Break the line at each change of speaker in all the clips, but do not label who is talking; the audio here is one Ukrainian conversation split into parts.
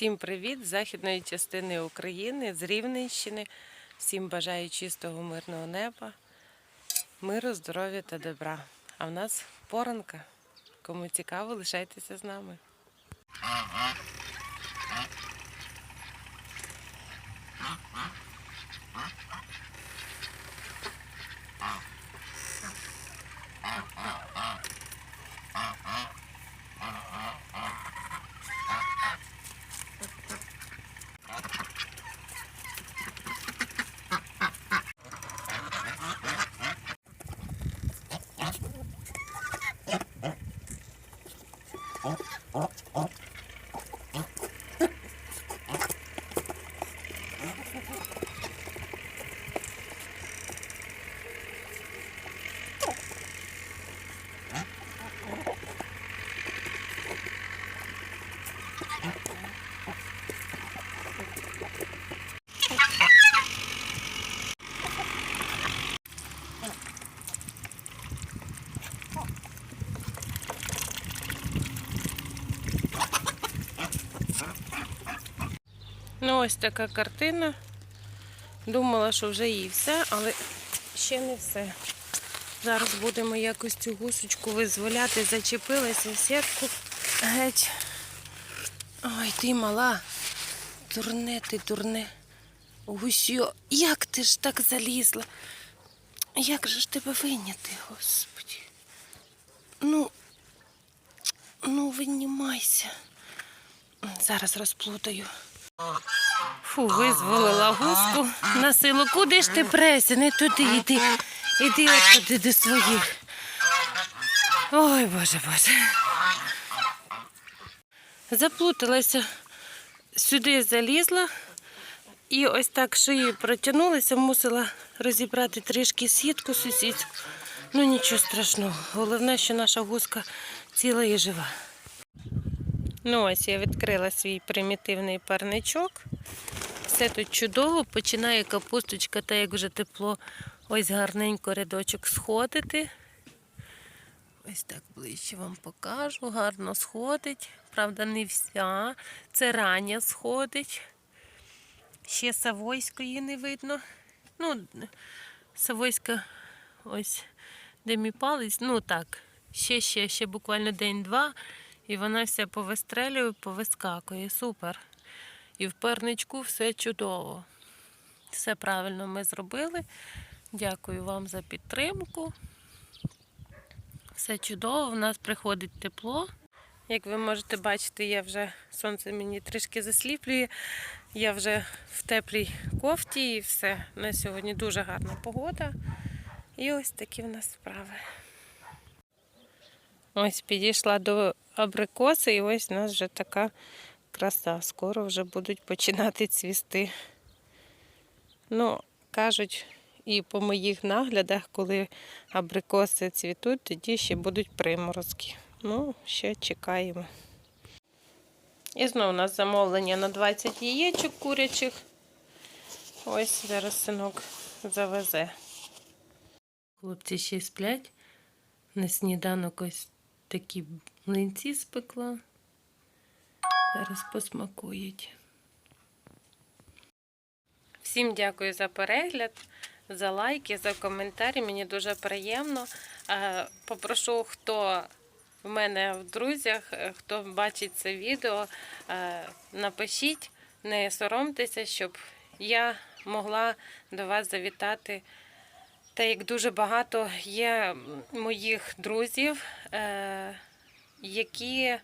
Всім привіт з західної частини України, з Рівненщини. Всім бажаю чистого мирного неба, миру, здоров'я та добра. А в нас поранка. Кому цікаво, лишайтеся з нами. Ну, ось така картина. Думала, що вже і все, але ще не все. Зараз будемо якось цю гусочку визволяти, зачепилася в сітку. Геть. Ой, ти мала. Турне ти, турне. Гусьо, як ти ж так залізла? Як же ж тебе виняти, господі? Ну, ну, винімайся. Зараз розплутаю. Фу, визволила гуску на силу. Куди ж ти преся? Не туди йди. Іди от туди до своїх. Ой, боже, боже. Заплуталася. Сюди залізла і ось так шиєю протягнулася, мусила розібрати трішки сітку сусідську. Ну нічого страшного. Головне, що наша гуска ціла і жива. Ну ось я відкрила свій примітивний парничок. Все тут чудово, починає капусточка, та як вже тепло, ось гарненько рядочок сходити. Ось так ближче вам покажу. Гарно сходить. Правда, не вся. Це рання сходить. Ще Савойської не видно. Ну, Савойська, ось де мій палець. Ну так, ще, ще, ще буквально день-два. І вона вся повистрелює, повискакує. Супер. І в парничку все чудово. Все правильно ми зробили. Дякую вам за підтримку. Все чудово, в нас приходить тепло. Як ви можете бачити, я вже сонце мені трішки засліплює. Я вже в теплій кофті і все. На сьогодні дуже гарна погода. І ось такі в нас справи. Ось підійшла до абрикоси, і ось у нас вже така краса. Скоро вже будуть починати цвісти. Ну, кажуть, і по моїх наглядах, коли абрикоси цвітуть, тоді ще будуть приморозки. Ну, ще чекаємо. І знову у нас замовлення на 20 яєчок курячих. Ось зараз синок завезе. Хлопці ще сплять. На сніданок ось такі млинці спекла. Зараз посмакують. Всім дякую за перегляд, за лайки, за коментарі. Мені дуже приємно. Е, Попрошу, хто в мене в друзях, е, хто бачить це відео, е, напишіть, не соромтеся, щоб я могла до вас завітати. Та як дуже багато є моїх друзів, е, які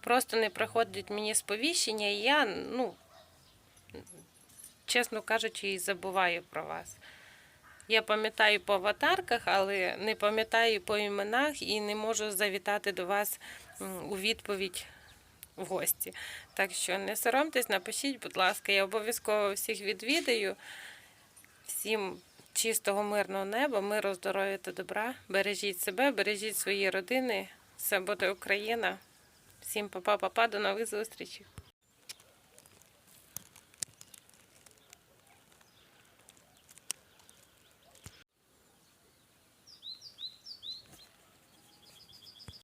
просто не приходять мені сповіщення, і я, ну, чесно кажучи, і забуваю про вас. Я пам'ятаю по аватарках, але не пам'ятаю по іменах і не можу завітати до вас у відповідь в гості. Так що не соромтесь, напишіть, будь ласка, я обов'язково всіх відвідаю. Всім чистого мирного неба, миру, здоров'я та добра. Бережіть себе, бережіть свої родини. Все буде Україна. Всім па-па-па-па, до нових зустрічей.